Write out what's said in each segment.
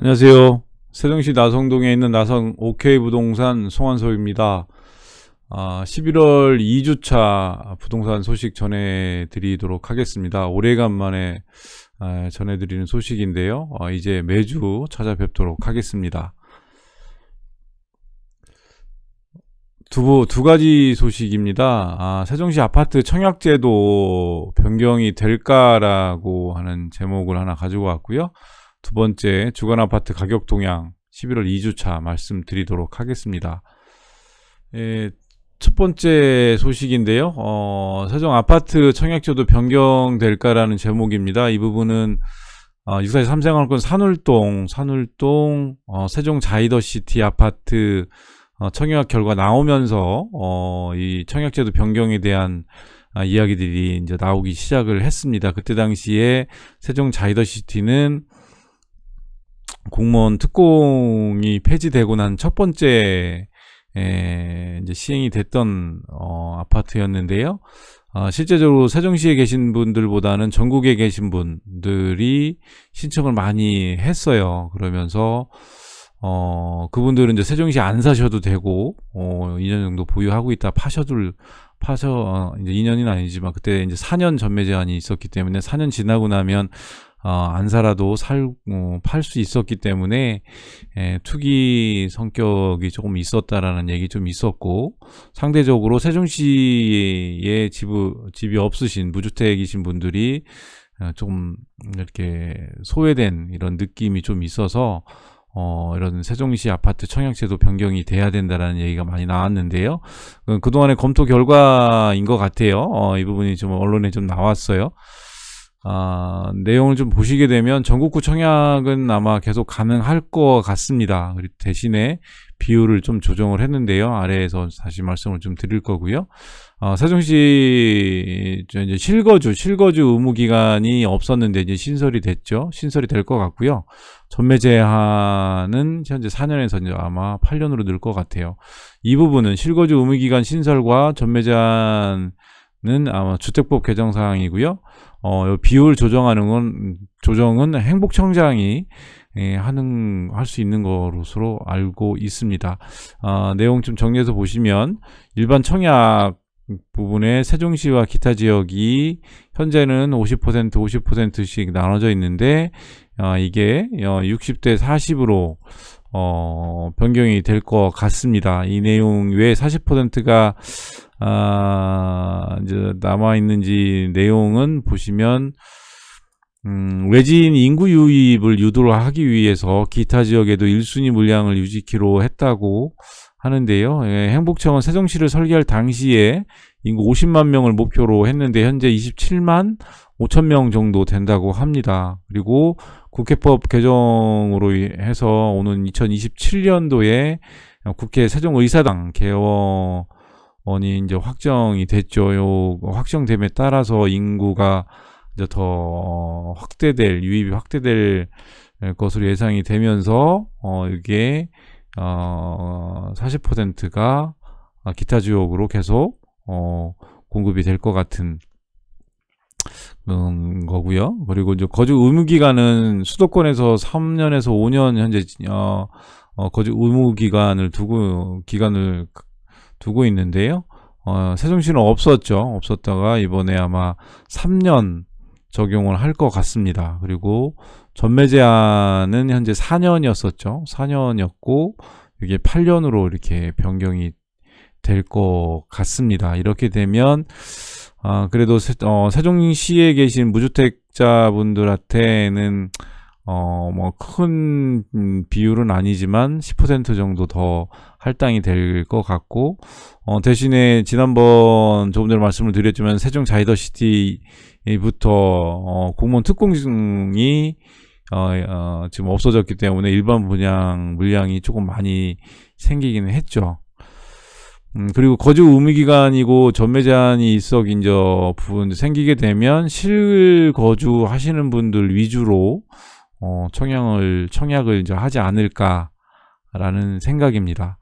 안녕하세요. 세종시 나성동에 있는 나성 OK 부동산 송한소입니다. 아, 11월 2주차 부동산 소식 전해드리도록 하겠습니다. 오래간만에 아, 전해드리는 소식인데요. 아, 이제 매주 찾아뵙도록 하겠습니다. 두, 두 가지 소식입니다. 아, 세종시 아파트 청약제도 변경이 될까라고 하는 제목을 하나 가지고 왔고요. 두 번째 주간 아파트 가격 동향 11월 2주차 말씀드리도록 하겠습니다. 예, 첫 번째 소식인데요. 어, 세종 아파트 청약제도 변경될까라는 제목입니다. 이 부분은 어, 6 4 3생활권 산울동, 산울동 어, 세종 자이더시티 아파트 어, 청약 결과 나오면서 어, 이 청약제도 변경에 대한 아, 이야기들이 이제 나오기 시작을 했습니다. 그때 당시에 세종 자이더시티는 공무원 특공이 폐지되고 난 첫 번째 에, 이제 시행이 됐던 어, 아파트였는데요. 어, 실제적으로 세종시에 계신 분들보다는 전국에 계신 분들이 신청을 많이 했어요. 그러면서 어, 그분들은 이제 세종시 안 사셔도 되고 어, 2년 정도 보유하고 있다 파셔도 파셔 어, 이제 2년은 아니지만 그때 이제 4년 전매 제한이 있었기 때문에 4년 지나고 나면 어, 안 살아도 살, 어, 팔 수 있었기 때문에, 에, 투기 성격이 조금 있었다라는 얘기 좀 있었고, 상대적으로 세종시에 집, 집이 없으신 무주택이신 분들이 어, 조금 이렇게 소외된 이런 느낌이 좀 있어서, 어, 이런 세종시 아파트 청약제도 변경이 돼야 된다라는 얘기가 많이 나왔는데요. 그, 그동안의 검토 결과인 것 같아요. 어, 이 부분이 좀 언론에 좀 나왔어요. 아, 내용을 좀 보시게 되면 전국구 청약은 아마 계속 가능할 것 같습니다. 그리고 대신에 비율을 좀 조정을 했는데요. 아래에서 다시 말씀을 좀 드릴 거고요. 어, 세종시 이제 실거주 실거주 의무 기간이 없었는데 이제 신설이 됐죠. 신설이 될 것 같고요. 전매 제한은 현재 4년에서 이제 아마 8년으로 늘 것 같아요. 이 부분은 실거주 의무 기간 신설과 전매 제한 은 아마 주택법 개정 사항이고요. 어, 비율 조정하는 건 조정은 행복청장이 예, 하는 할 수 있는 것으로 알고 있습니다. 어, 내용 좀 정리해서 보시면 일반 청약 부분에 세종시와 기타 지역이 현재는 50% 50%씩 나눠져 있는데 어, 이게 60대 어, 40으로 어, 변경이 될 것 같습니다. 이 내용 외에 40%가 아, 이제 남아 있는지 내용은 보시면 음, 외진 인구 유입을 유도를 하기 위해서 기타 지역에도 1순위 물량을 유지키로 했다고 하는데요. 예, 행복청은 세종시를 설계할 당시에 인구 50만 명을 목표로 했는데 현재 27만 5천 명 정도 된다고 합니다. 그리고 국회법 개정으로 해서 오는 2027년도에 국회 세종의사당 개원 이 이제 확정이 됐죠. 요 확정됨에 따라서 인구가 이제 더 확대될 유입이 확대될 것으로 예상이 되면서 어 이게 어 40%가 기타 지역으로 계속 어 공급이 될 것 같은 음, 거고요. 그리고 이제 거주 의무 기간은 수도권에서 3년에서 5년 현재 어, 어, 거주 의무 기간을 두고 기간을 두고 있는데요. 어, 세종시는 없었죠. 없었다가 이번에 아마 3년 적용을 할 것 같습니다. 그리고 전매 제한은 현재 4년이었었죠. 4년이었고 이게 8년으로 이렇게 변경이 될 것 같습니다. 이렇게 되면 아, 그래도 세, 어, 세종시에 계신 무주택자분들한테는 어, 뭐, 큰 비율은 아니지만 10% 정도 더 할당이 될 것 같고, 어, 대신에 지난번 조금 전에 말씀을 드렸지만 세종 자이더시티부터, 어, 공무원 특공이, 어, 어, 지금 없어졌기 때문에 일반 분양 물량이 조금 많이 생기기는 했죠. 음, 그리고 거주 의무 기간이고 전매 제한이 있어 이제 부분 생기게 되면 실거주 하시는 분들 위주로 어, 청약을 청약을 이제 하지 않을까라는 생각입니다.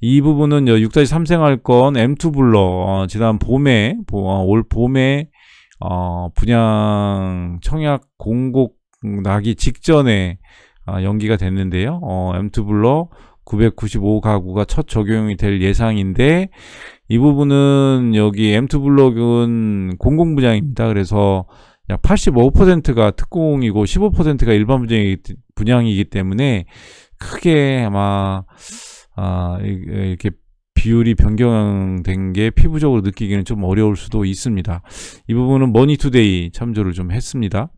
이 부분은 6-3생활권 M2 블러 어, 지난 봄에 어, 올 봄에 어, 분양 청약 공고 나기 직전에 아, 연기가 됐는데요. 어, M2 블록 995가구가 첫 적용이 될 예상인데 이 부분은 여기 M2 블록은 공공 분양입니다. 그래서 약 85%가 특공이고 15%가 일반 분양이기, 때문에 크게 아마 아, 이- 이렇게 비율이 변경된 게 피부적으로 느끼기는 좀 어려울 수도 있습니다. 이 부분은 머니투데이 참조를 좀 했습니다.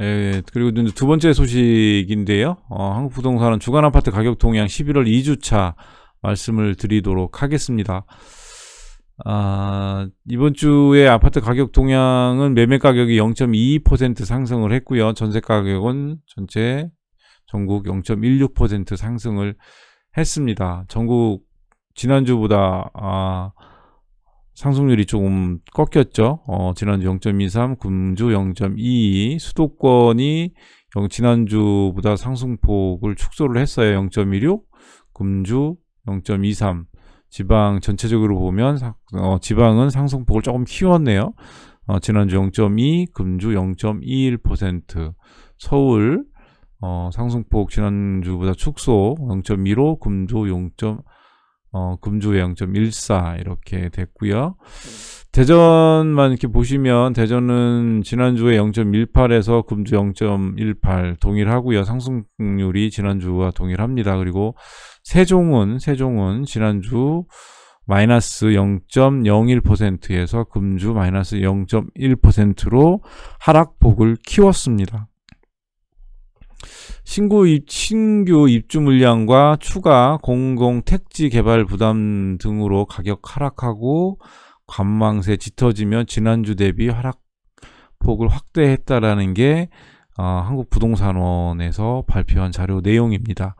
예, 그리고 두 번째 소식인데요. 어, 한국 부동산은 주간 아파트 가격 동향 11월 2주차 말씀을 드리도록 하겠습니다. 아, 이번 주에 아파트 가격 동향은 매매 가격이 0.22% 상승을 했고요. 전세 가격은 전체 전국 0.16% 상승을 했습니다. 전국 지난주보다 아, 상승률이 조금 꺾였죠. 어, 지난주 0.23, 금주 0.22, 수도권이 영- 지난주보다 상승폭을 축소를 했어요. 0.16, 금주 0.23. 지방 전체적으로 보면 사- 어, 지방은 상승폭을 조금 키웠네요. 어, 지난주 0.2, 금주 0.21%. 서울 어, 상승폭 지난주보다 축소 0.15, 금주 0. 어, 금주에 0.14 이렇게 됐고요. 대전만 이렇게 보시면 대전은 지난주에 0.18에서 금주 0.18 동일하고요. 상승률이 지난주와 동일합니다. 그리고 세종은 세종은 지난주 마이너스 0.01%에서 금주 마이너스 0.1%로 하락폭을 키웠습니다. 신구 입, 신규 입주 물량과 추가 공공 택지 개발 부담 등으로 가격 하락하고 관망세 짙어지면 지난주 대비 하락폭을 확대했다라는 게 어, 한국 부동산원에서 발표한 자료 내용입니다.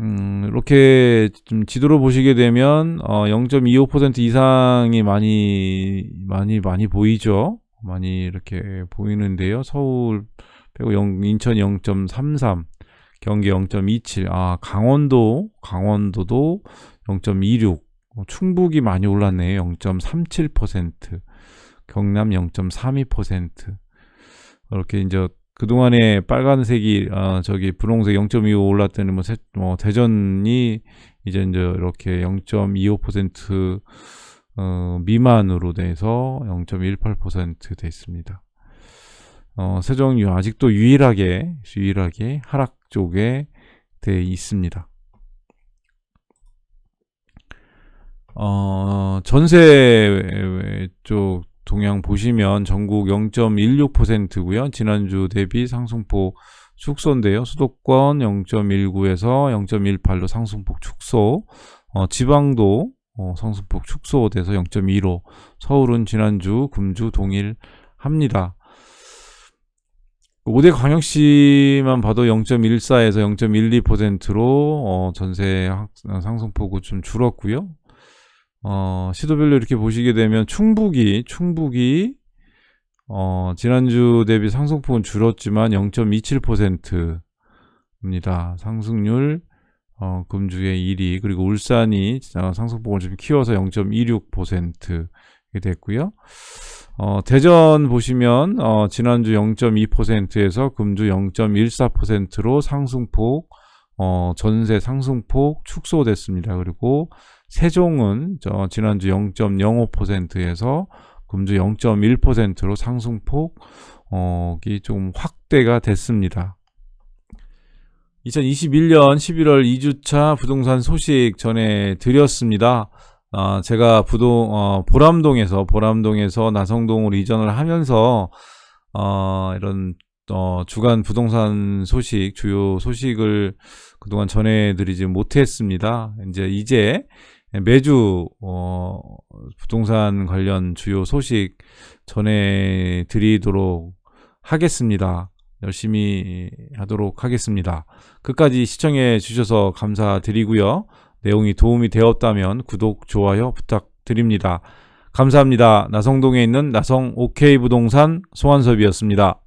음, 이렇게 좀 지도로 보시게 되면 어, 0.25% 이상이 많이 많이 많이 보이죠. 많이 이렇게 보이는데요. 서울 빼고 0, 인천 0.33, 경기 0.27, 아 강원도 강원도도 0.26, 어, 충북이 많이 올랐네요. 0.37%, 경남 0.32%. 이렇게 이제 그 동안에 빨간색이 어, 저기 분홍색 0.25 올랐더니 뭐, 세, 뭐 대전이 이제 이제 이렇게 0.25% 어, 미만으로 돼서 0.18% 됐습니다. 어, 세종유 아직도 유일하게 유일하게 하락 쪽에 돼 있습니다. 어, 전세 쪽 동향 보시면 전국 0.16%고요. 지난주 대비 상승폭 축소인데요. 수도권 0.19에서 0.18로 상승폭 축소. 어, 지방도 어, 상승폭 축소돼서 0.25. 서울은 지난주 금주 동일합니다. 5대 광역시만 봐도 0.14에서 0.12%로 어, 전세 상승폭은 좀 줄었고요. 어, 시도별로 이렇게 보시게 되면 충북이 충북이 어, 지난주 대비 상승폭은 줄었지만 0.27%입니다. 상승률 어, 금주의 1위 그리고 울산이 어, 상승폭을 좀 키워서 0.26%게 됐고요. 어, 대전 보시면 어, 지난주 0.2%에서 금주 0.14%로 상승폭 어, 전세 상승폭 축소됐습니다. 그리고 세종은 저 지난주 0.05%에서 금주 0.1%로 상승폭 어, 이좀 확대가 됐습니다. 2021년 11월 2주차 부동산 소식 전해 드렸습니다. 어, 제가 부동 어, 보람동에서 보람동에서 나성동으로 이전을 하면서 어, 이런 어, 주간 부동산 소식 주요 소식을 그동안 전해드리지 못했습니다. 이제 이제 매주 어, 부동산 관련 주요 소식 전해드리도록 하겠습니다. 열심히 하도록 하겠습니다. 끝까지 시청해 주셔서 감사드리고요. 내용이 도움이 되었다면 구독, 좋아요 부탁드립니다. 감사합니다. 나성동에 있는 나성 OK 부동산 송한섭이었습니다.